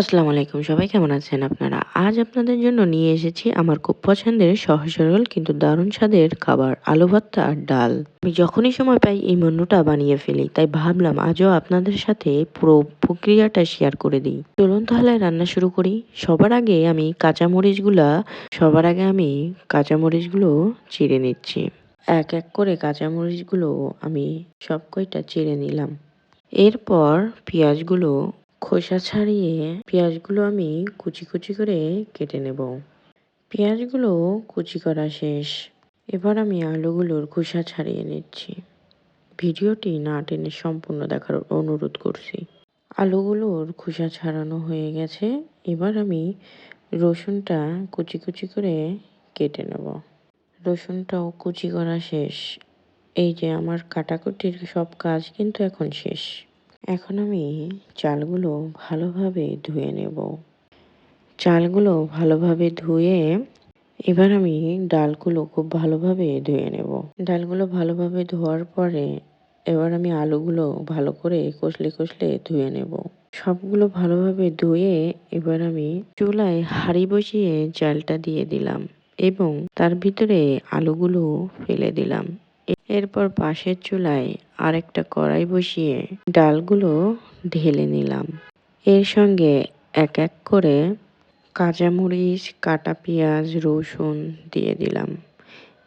আসসালামু আলাইকুম, সবাই কেমন আছেন আপনারা? আজ আপনাদের জন্য নিয়ে এসেছি আমার খুব পছন্দের সহজ সরল কিন্তু দারুণ স্বাদের খাবার, আলু ভর্তা আর ডাল। আমি যখনই সময় পাই এই মেনুটা বানিয়ে ফেলি, তাই ভাবলাম আজও আপনাদের সাথে পুরো প্রক্রিয়াটা শেয়ার করে দিই। চলুন তাহলে রান্না শুরু করি। সবার আগে আমি কাঁচামরিচগুলা, সবার আগে আমি কাঁচামরিচগুলো চিড়ে নিচ্ছি। এক এক করে কাঁচামরিচগুলো আমি সব কয়টা চিড়ে নিলাম। এরপর পেঁয়াজগুলো খোসা ছাড়িয়ে পেঁয়াজগুলো আমি কুচি কুচি করে কেটে নেব। পেঁয়াজগুলো কুচি করা শেষ। এবার আমি আলুগুলোর খোসা ছাড়িয়ে নিচ্ছি। ভিডিওটি না টেনে সম্পূর্ণ দেখার অনুরোধ করছি। আলুগুলোর খোসা ছাড়ানো হয়ে গেছে। এবার আমি রসুনটা কুচি কুচি করে কেটে নেব। রসুনটাও কুচি করা শেষ। এই যে আমার কাটাকুটির সব কাজ কিন্তু এখন শেষ। এখন আমি চালগুলো ভালোভাবে ধুয়ে নেব। চালগুলো ভালোভাবে ধুয়ে এবার আমি ডালগুলো খুব ভালোভাবে ধুয়ে নেব। ডালগুলো ভালোভাবে ধোয়ার পরে এবার আমি আলুগুলো ভালো করে কষলে কষলে ধুয়ে নেব। সবগুলো ভালোভাবে ধুয়ে এবার আমি চুলায় হাঁড়ি বসিয়ে চালটা দিয়ে দিলাম এবং তার ভিতরে আলুগুলো ফেলে দিলাম। এরপর পাশের চুলায় আরেকটা কড়াই বসিয়ে ডালগুলো ঢেলে নিলাম। এর সঙ্গে এক এক করে কাঁচামরিচ কাটা পেঁয়াজ রসুন দিয়ে দিলাম।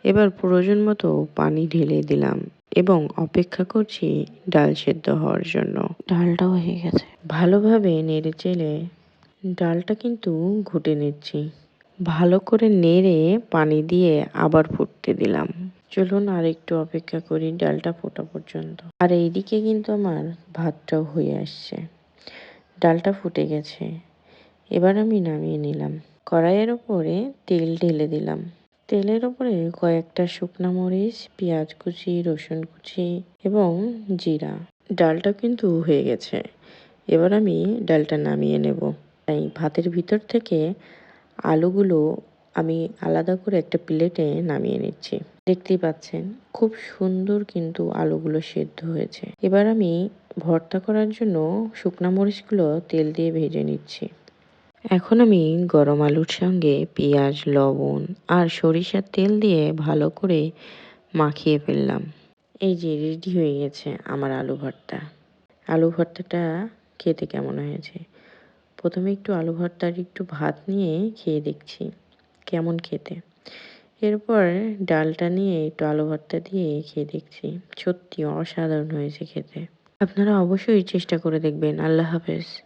এবার প্রয়োজন মতো পানি ঢেলে দিলাম এবং অপেক্ষা করছি ডাল সেদ্ধ হওয়ার জন্য। ডালটাও হয়ে গেছে। ভালোভাবে নেড়ে চেলে ডালটা কিন্তু ঘুটে নিচ্ছি। ভালো করে নেড়ে পানি দিয়ে আবার ফুটতে দিলাম। চলুন আর একটু অপেক্ষা করি ডালটা ফোটা পর্যন্ত। আর এইদিকে কিন্তু আমার ভাতটাও হয়ে আসছে। ডালটা ফুটে গেছে। এবার আমি নামিয়ে নিলাম। কড়াইয়ের ওপরে তেল ঢেলে দিলাম। তেলের ওপরে কয়েকটা শুকনো মরিচ, পেঁয়াজ কুচি, রসুন কুচি এবং জিরা। ডালটা কিন্তু হয়ে গেছে। এবার আমি ডালটা নামিয়ে নেব। তাই ভাতের ভিতর থেকে আলুগুলো আমি আলাদা করে একটা প্লেটে নামিয়ে নিচ্ছি। দেখতেই পাচ্ছেন, খুব সুন্দর কিন্তু আলুগুলো সেদ্ধ হয়েছে। এবার আমি ভর্তা করার জন্য শুকনো মরিচগুলো তেল দিয়ে ভেজে নিচ্ছি। এখন আমি গরম আলুর সঙ্গে পেঁয়াজ, লবণ আর সরিষার তেল দিয়ে ভালো করে মাখিয়ে ফেললাম। এই যে রেডি হয়ে গেছে আমার আলু ভর্তা। আলু ভর্তাটা খেতে কেমন হয়েছে? প্রথমে একটু আলু ভর্তার একটু ভাত নিয়ে খেয়ে দেখছি। কেমন খেতে। এরপর ডালটা নিয়ে একটু আলু ভর্তা দিয়ে খেয়ে দেখছি। সত্যি অসাধারণ হয়েছে খেতে। আপনারা অবশ্যই চেষ্টা করে দেখবেন। আল্লাহ হাফেজ।